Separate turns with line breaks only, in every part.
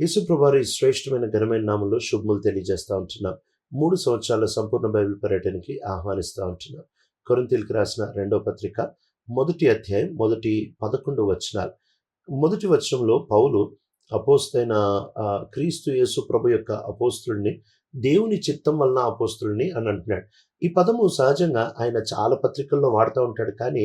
యేసుప్రభారి శ్రేష్టమైన ఘనమైన నామంలో శుభములు తెలియజేస్తూ ఉంటున్నాం. మూడు సంవత్సరాల సంపూర్ణ బైబిల్ పర్యటనకి ఆహ్వానిస్తూ ఉంటున్నాం. కొరింతీలకు రాసిన రెండో పత్రిక మొదటి అధ్యాయం మొదటి పదకొండు వచనాలు. మొదటి వచనంలో పౌలు అపోస్తైన క్రీస్తు యేసు ప్రభు యొక్క అపోస్తుల్ని దేవుని చిత్తం వలన అపోస్తుల్ని అని అంటున్నాడు. ఈ పదము సహజంగా ఆయన చాలా పత్రికల్లో వాడుతూ ఉంటాడు. కానీ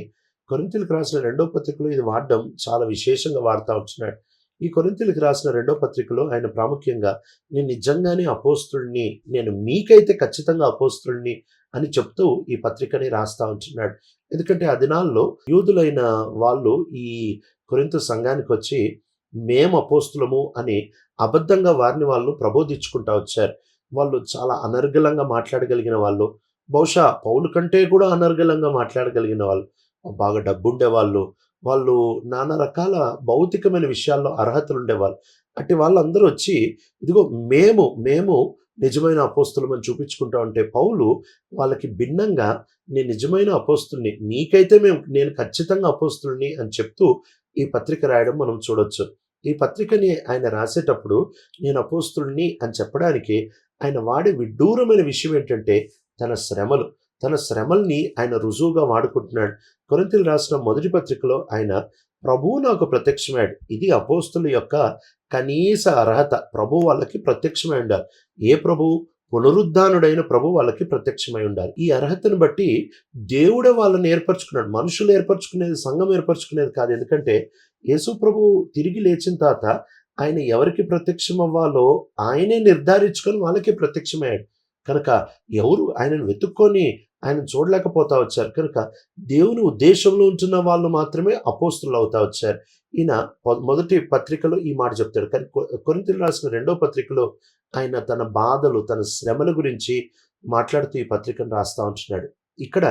కొరింతలకు రాసిన రెండో పత్రికలో ఇది వాడడం చాలా విశేషంగా వాడుతూ ఉంటున్నాడు. ఈ కొరింతలకు రాసిన రెండో పత్రికలో ఆయన ప్రాముఖ్యంగా నేను నిజంగానే అపోస్తుల్ని నేను మీకైతే ఖచ్చితంగా అపోస్తుల్ని అని చెప్తూ ఈ పత్రికని రాస్తా ఉంటున్నాడు. ఎందుకంటే ఆ దినాల్లో యూదులైన వాళ్ళు ఈ కొరింత సంఘానికి వచ్చి మేము అపోస్తులము అని అబద్ధంగా వారిని వాళ్ళు ప్రబోధించుకుంటా వచ్చారు. వాళ్ళు చాలా అనర్గలంగా మాట్లాడగలిగిన వాళ్ళు. బహుశా పౌలు కంటే కూడా అనర్గళంగా మాట్లాడగలిగిన వాళ్ళు. బాగా డబ్బుండే వాళ్ళు. వాళ్ళు నానా రకాల భౌతికమైన విషయాల్లో అర్హతలు ఉండేవాళ్ళు. అట్టి వాళ్ళందరూ వచ్చి ఇదిగో మేము మేము నిజమైన అపోస్తులమని చూపించుకుంటా ఉంటే పౌలు వాళ్ళకి భిన్నంగా నేను నిజమైన అపోస్తుల్ని నీకైతే మేము నేను ఖచ్చితంగా అపోస్తుల్ని అని చెప్తూ ఈ పత్రిక రాయడం మనం చూడొచ్చు. ఈ పత్రికని ఆయన రాసేటప్పుడు నేను అపోస్తుల్ని అని చెప్పడానికి ఆయన వాడే విడ్డూరమైన విషయం ఏంటంటే తన శ్రమలు. తన శ్రమల్ని ఆయన రుజువుగా వాడుకుంటున్నాడు. కొరింతలు రాసిన మొదటి పత్రికలో ఆయన ప్రభువు నాకు ప్రత్యక్షమయ్యాడు. ఇది అపోస్తుల యొక్క కనీస అర్హత. ప్రభు వాళ్ళకి ప్రత్యక్షమై ఉండాలి. ఏ ప్రభు పునరుద్ధానుడైన ప్రభు వాళ్ళకి ప్రత్యక్షమై ఉండాలి. ఈ అర్హతను బట్టి దేవుడే వాళ్ళని ఏర్పరచుకున్నాడు. మనుషులు ఏర్పరచుకునేది సంఘం ఏర్పరచుకునేది కాదు. ఎందుకంటే యేసు ప్రభు తిరిగి లేచిన తర్వాత ఆయన ఎవరికి ప్రత్యక్షం అవ్వాలో ఆయనే నిర్ధారించుకొని వాళ్ళకి ప్రత్యక్షమయ్యాడు. కనుక ఎవరు ఆయనను వెతుక్కొని ఆయన చూడలేకపోతా వచ్చారు. కనుక దేవుని ఉద్దేశంలో ఉంటున్న వాళ్ళు మాత్రమే అపోస్తులు అవుతా వచ్చారు. ఈయన మొదటి పత్రికలో ఈ మాట చెప్తాడు. కానీ కొరింతలు రాసిన రెండో పత్రికలో ఆయన తన బాధలు తన శ్రమల గురించి మాట్లాడుతూ ఈ పత్రికను రాస్తా ఉంటున్నాడు. ఇక్కడ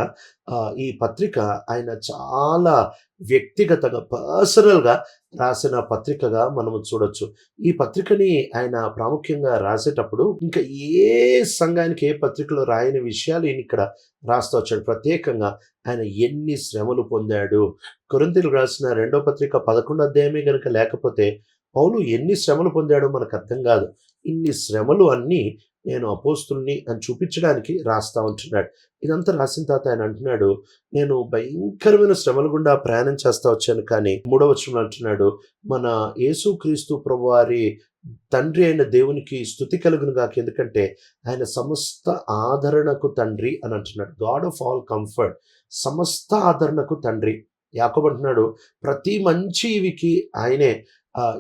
ఈ పత్రిక ఆయన చాలా వ్యక్తిగతంగా పర్సనల్గా రాసిన పత్రికగా మనము చూడొచ్చు. ఈ పత్రికని ఆయన ప్రాముఖ్యంగా రాసేటప్పుడు ఇంకా ఏ సంఘానికి ఏ పత్రికలో రాయని విషయాలు ఈయన ఇక్కడ రాస్తూ వచ్చాడు. ప్రత్యేకంగా ఆయన ఎన్ని శ్రమలు పొందాడు. కొరంతిలు రాసిన రెండో పత్రిక పదకొండు అధ్యాయమే కనుక లేకపోతే పౌలు ఎన్ని శ్రమలు పొందాడో మనకు అర్థం కాదు. ఇన్ని శ్రమలు అన్నీ నేను అపోస్తుల్ని అని చూపించడానికి రాస్తా ఉంటున్నాడు. ఇదంతా రాసిన తర్వాత ఆయన అంటున్నాడు నేను భయంకరమైన శ్రమల గుండా ప్రయాణం చేస్తా వచ్చాను కానీ మూడవ వచనంలో అంటున్నాడు మన యేసుక్రీస్తు ప్రభువారి తండ్రి అయిన దేవునికి స్థుతి కలుగును గాక ఎందుకంటే ఆయన సమస్త ఆదరణకు తండ్రి అని అంటున్నాడు. గాడ్ ఆఫ్ ఆల్ కంఫర్ట్ సమస్త ఆదరణకు తండ్రి యాకోబు అంటున్నాడు. ప్రతి మంచివికి ఆయనే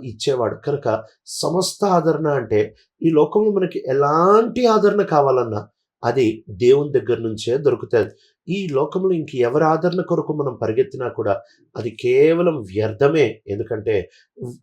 ఇచ్చేవాడు. కనుక సమస్త ఆదరణ అంటే ఈ లోకంలో మనకి ఎలాంటి ఆదరణ కావాలన్నా అది దేవుని దగ్గర నుంచే దొరుకుతుంది. ఈ లోకంలో ఇంక ఎవరి ఆదరణ కొరకు మనం పరిగెత్తినా కూడా అది కేవలం వ్యర్థమే. ఎందుకంటే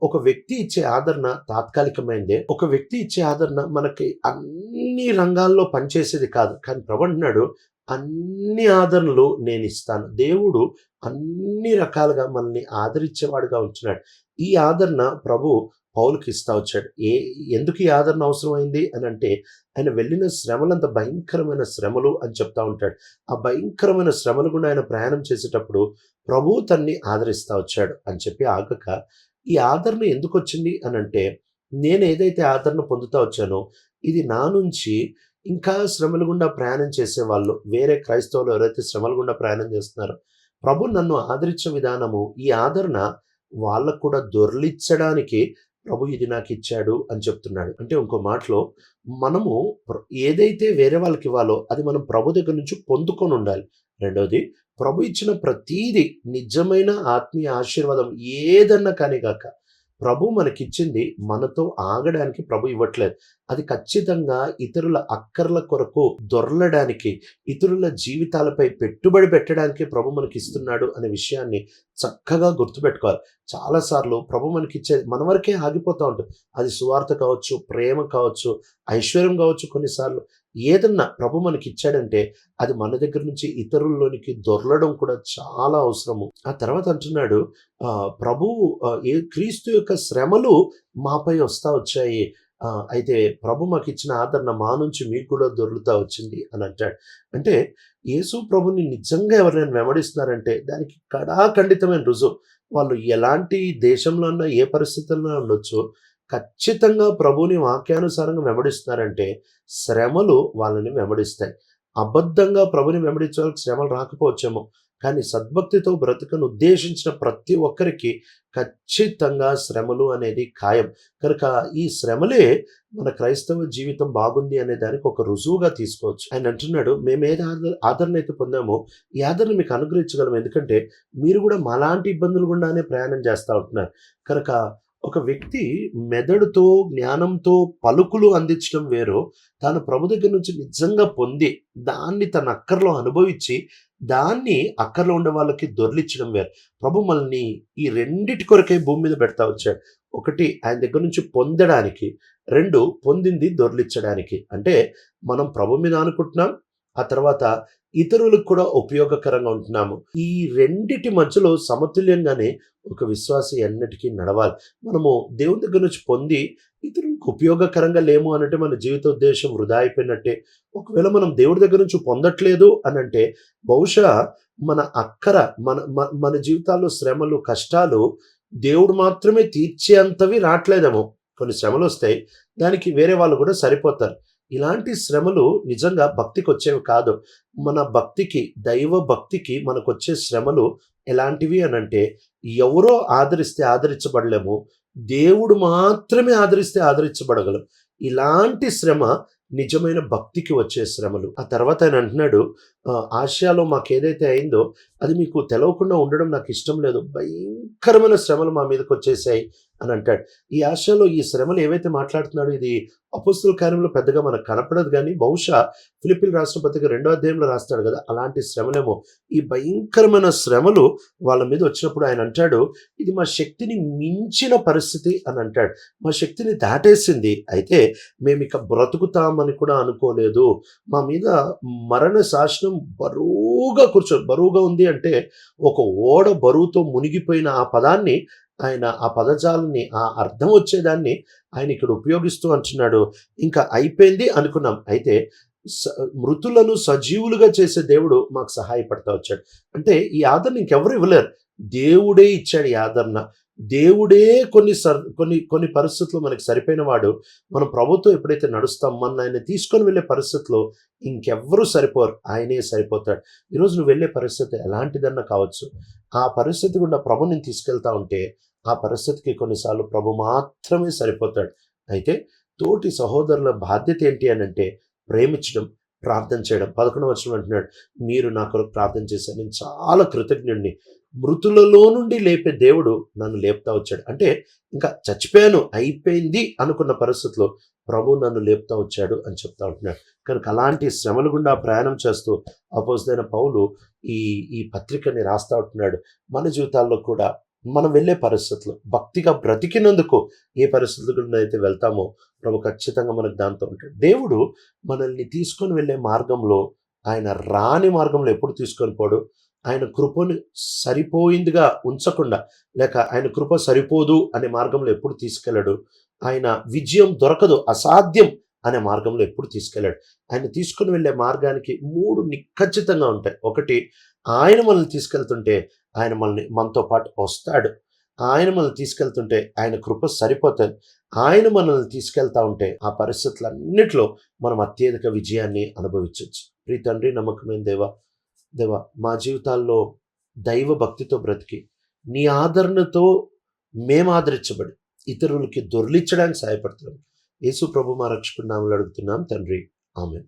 ఒక వ్యక్తి ఇచ్చే ఆదరణ తాత్కాలికమైందే. ఒక వ్యక్తి ఇచ్చే ఆదరణ మనకి అన్ని రంగాల్లో పనిచేసేది కాదు. కానీ ప్రభుంటున్నాడు అన్ని ఆదరణలు నేను ఇస్తాను. దేవుడు అన్ని రకాలుగా మనల్ని ఆదరించేవాడుగా ఉంటున్నాడు. ఈ ఆదరణ ప్రభు పౌలుకి ఇస్తా వచ్చాడు. ఏ ఎందుకు ఈ ఆదరణ అవసరమైంది అని అంటే ఆయన వెళ్ళిన శ్రమలంత భయంకరమైన శ్రమలు అని చెప్తా ఉంటాడు. ఆ భయంకరమైన శ్రమలు గుండా ఆయన ప్రయాణం చేసేటప్పుడు ప్రభు తన్ని ఆదరిస్తా వచ్చాడు అని చెప్పి ఆగక ఈ ఆదరణ ఎందుకు వచ్చింది అని అంటే నేను ఏదైతే ఆదరణ పొందుతా వచ్చానో ఇది నా నుంచి ఇంకా శ్రమల గుండా ప్రయాణం చేసే వాళ్ళు వేరే క్రైస్తవులు ఎవరైతే శ్రమల గుండా ప్రయాణం చేస్తున్నారో ప్రభు నన్ను ఆదరించే విధానము ఈ ఆదరణ వాళ్ళకు కూడా దొర్లిచ్చడానికి ప్రభు ఇది నాకు ఇచ్చాడు అని చెప్తున్నాడు. అంటే ఇంకో మాటలో మనము ఏదైతే వేరే వాళ్ళకి ఇవ్వాలో అది మనం ప్రభు దగ్గర నుంచి పొందుకొని ఉండాలి. రెండవది ప్రభు ఇచ్చిన ప్రతీది నిజమైన ఆత్మీయ ఆశీర్వాదం ఏదన్నా కానీ కాక ప్రభు మనకిచ్చింది మనతో ఆగడానికి ప్రభు ఇవ్వట్లేదు. అది ఖచ్చితంగా ఇతరుల అక్కర్ల కొరకు దొరలడానికి ఇతరుల జీవితాలపై పెట్టుబడి పెట్టడానికి ప్రభు మనకి ఇస్తున్నాడు అనే విషయాన్ని చక్కగా గుర్తుపెట్టుకోవాలి. చాలాసార్లు ప్రభు మనకి ఇచ్చే మన వరకే ఆగిపోతూ ఉంటుంది. అది సువార్త కావచ్చు ప్రేమ కావచ్చు ఐశ్వర్యం కావచ్చు కొన్నిసార్లు. ఏదన్నా ప్రభు మనకి ఇచ్చాడంటే అది మన దగ్గర నుంచి ఇతరుల్లోనికి దొరలడం కూడా చాలా అవసరము. ఆ తర్వాత అంటున్నాడు ప్రభువు ప్రభు ఏ క్రీస్తు యొక్క శ్రమలు మాపై వస్తా వచ్చాయి. అయితే ప్రభు మాకు ఇచ్చిన ఆదరణ మా నుంచి మీకు కూడా దొరుకుతా వచ్చింది అని అంటాడు. అంటే యేసు ప్రభుని నిజంగా ఎవరైనా వెంబడిస్తున్నారంటే దానికి కడాఖండితమైన రుజువు. వాళ్ళు ఎలాంటి దేశంలో ఉన్నా ఏ పరిస్థితుల్లో ఉండొచ్చు. ఖచ్చితంగా ప్రభుని వాక్యానుసారంగా వెంబడిస్తున్నారంటే శ్రమలు వాళ్ళని వెంబడిస్తాయి. అబద్ధంగా ప్రభుని వెంబడించే వాళ్ళకి శ్రమలు రాకపోవచ్చేమో. కానీ సద్భక్తితో బ్రతుకను ఉద్దేశించిన ప్రతి ఒక్కరికి ఖచ్చితంగా శ్రమలు అనేది ఖాయం. కనుక ఈ శ్రమలే మన క్రైస్తవ జీవితం బాగుంది అనే దానికి ఒక రుజువుగా తీసుకోవచ్చు. ఆయన అంటున్నాడు మేము ఏది ఆదరణ అయితే పొందామో ఈ ఆదరణ మీకు అనుగ్రహించగలం ఎందుకంటే మీరు కూడా మాలాంటి ఇబ్బందులు గుండానే ప్రయాణం చేస్తూ ఉంటున్నారు. కనుక ఒక వ్యక్తి మెదడుతో జ్ఞానంతో పలుకులు అందించడం వేరు. తాను ప్రభు దగ్గర నుంచి నిజంగా పొంది దాన్ని తన అక్కర్లో అనుభవించి దాన్ని అక్కర్లో ఉండే వాళ్ళకి దొరిలిచ్చడం వేరు. ప్రభు మనల్ని ఈ రెండిటి కొరకే భూమి మీద పెడతా వచ్చాడు ఒకటి ఆయన దగ్గర నుంచి పొందడానికి రెండు పొందింది దొరిలిచ్చడానికి. అంటే మనం ప్రభు మీద అనుకుంటున్నాం ఆ తర్వాత ఇతరులకు కూడా ఉపయోగకరంగా ఉంటున్నాము. ఈ రెండిటి మధ్యలో సమతుల్యంగానే ఒక విశ్వాసి ఎన్నటికీ నడవాలి. మనము దేవుని దగ్గర నుంచి పొంది ఇతరులకు ఉపయోగకరంగా లేము అనంటే మన జీవిత ఉద్దేశం వృధా అయిపోయినట్టే. ఒకవేళ మనం దేవుడి దగ్గర నుంచి పొందట్లేదు అని అంటే బహుశా మన అక్కర మన మన- మన జీవితాల్లో శ్రమలు కష్టాలు దేవుడు మాత్రమే తీర్చేంతవి రావట్లేదేమో కొన్ని శ్రమలు వస్తాయి దానికి వేరే వాళ్ళు కూడా సరిపోతారు. ఇలాంటి శ్రమలు నిజంగా భక్తికి వచ్చేవి కాదు. మన భక్తికి దైవ భక్తికి మనకు వచ్చే శ్రమలు ఎలాంటివి అనంటే ఎవరో ఆదరిస్తే ఆదరించబడలేము. దేవుడు మాత్రమే ఆదరిస్తే ఆదరించబడగలం ఇలాంటి శ్రమ నిజమైన భక్తికి వచ్చే శ్రమలు. ఆ తర్వాత ఆయన అంటున్నాడు ఆసియాలో మాకు ఏదైతే అయిందో అది మీకు తెలవకుండా ఉండడం నాకు ఇష్టం లేదు. భయంకరమైన శ్రమలు మా మీదకి వచ్చేసాయి అని అంటాడు. ఈ ఆశయాలో ఈ శ్రమలు ఏవైతే మాట్లాడుతున్నాడో ఇది అపుస్తుల కార్యంలో పెద్దగా మనకు కనపడదు కానీ బహుశా ఫిలిపిన్ రాష్ట్రపతిగా రెండో అధ్యాయంలో రాస్తాడు కదా అలాంటి శ్రమలేమో. ఈ భయంకరమైన శ్రమలు వాళ్ళ మీద వచ్చినప్పుడు ఆయన అంటాడు ఇది మా శక్తిని మించిన పరిస్థితి అని అంటాడు. మా శక్తిని దాటేసింది అయితే మేము ఇక బ్రతుకుతామని కూడా అనుకోలేదు. మా మీద మరణ శాసనం బరువుగా కూర్చో బరువుగా ఉంది అంటే ఒక ఓడ బరువుతో మునిగిపోయిన ఆ పదాన్ని ఆయన ఆ పదజాలని ఆ అర్థం వచ్చేదాన్ని ఆయన ఇక్కడ ఉపయోగిస్తూ అంటున్నాడు. ఇంకా అయిపోయింది అనుకున్నాం. అయితే స- మృతులను సజీవులుగా చేసే దేవుడు మాకు సహాయపడతా వచ్చాడు. అంటే ఈ ఆదరణ ఇంకెవరు ఇవ్వలేరు. దేవుడే ఇచ్చాడు ఈ ఆదరణ. దేవుడే కొన్ని సర్ కొన్ని కొన్ని పరిస్థితులు మనకి సరిపోయిన వాడు. మనం ప్రభుత్వం ఎప్పుడైతే నడుస్తాం మన ఆయన తీసుకొని వెళ్ళే పరిస్థితులు ఇంకెవ్వరూ సరిపోరు. ఆయనే సరిపోతాడు. ఈరోజు నువ్వు వెళ్ళే పరిస్థితి ఎలాంటిదన్నా కావచ్చు. ఆ పరిస్థితి గుండా ప్రభు నేను తీసుకెళ్తా ఉంటే ఆ పరిస్థితికి కొన్నిసార్లు ప్రభు మాత్రమే సరిపోతాడు. అయితే తోటి సహోదరుల బాధ్యత ఏంటి అని అంటే ప్రేమించడం ప్రార్థన చేయడం. పదకొండవ వచనం అంటున్నాడు మీరు నా కొరకు ప్రార్థన చేశారు. నేను చాలా కృతజ్ఞుడిని మృతులలో నుండి లేపే దేవుడు నన్ను లేపుతా వచ్చాడు. అంటే ఇంకా చచ్చిపోయాను అయిపోయింది అనుకున్న పరిస్థితిలో ప్రభు నన్ను లేపుతా వచ్చాడు అని చెప్తా ఉంటున్నాడు. కనుక అలాంటి శ్రమల గుండా ప్రయాణం చేస్తూ అపోజిదైన పౌలు ఈ ఈ పత్రికని రాస్తా ఉంటున్నాడు. మన జీవితాల్లో కూడా మనం వెళ్ళే పరిస్థితులు భక్తిగా బ్రతికినందుకు ఏ పరిస్థితుల అయితే వెళ్తామో ప్రభు ఖచ్చితంగా మనకు దాంతో ఉంటాడు. దేవుడు మనల్ని తీసుకొని వెళ్ళే మార్గంలో ఆయన రాని మార్గంలో ఎప్పుడు తీసుకొని పోడు. ఆయన కృపను సరిపోయిందిగా ఉంచకుండా లేక ఆయన కృప సరిపోదు అనే మార్గంలో ఎప్పుడు తీసుకెళ్ళడు. ఆయన విజయం దొరకదు అసాధ్యం అనే మార్గంలో ఎప్పుడు తీసుకెళ్ళాడు. ఆయన తీసుకుని వెళ్ళే మార్గానికి మూడు నిఖచ్చితంగా ఉంటాయి. ఒకటి ఆయన మనల్ని తీసుకెళ్తుంటే ఆయన మనల్ని మనతో పాటు వస్తాడు. ఆయన మనల్ని తీసుకెళ్తుంటే ఆయన కృప సరిపోతుంది. ఆయన మనల్ని తీసుకెళ్తా ఉంటే ఆ పరిస్థితులన్నిటిలో మనం అత్యధిక విజయాన్ని అనుభవించవచ్చు ప్రీ తండ్రి నమ్మకమైన దేవా దేవా మా జీవితాల్లో దైవ భక్తితో బ్రతికి నీ ఆదరణతో మేము ఆదరించబడి ఇతరులకి దొర్లించడానికి సహాయపడుతున్నాం. యేసు ప్రభు మా రక్షకుడు నామలు అడుగుతున్నాం. తండ్రి ఆమె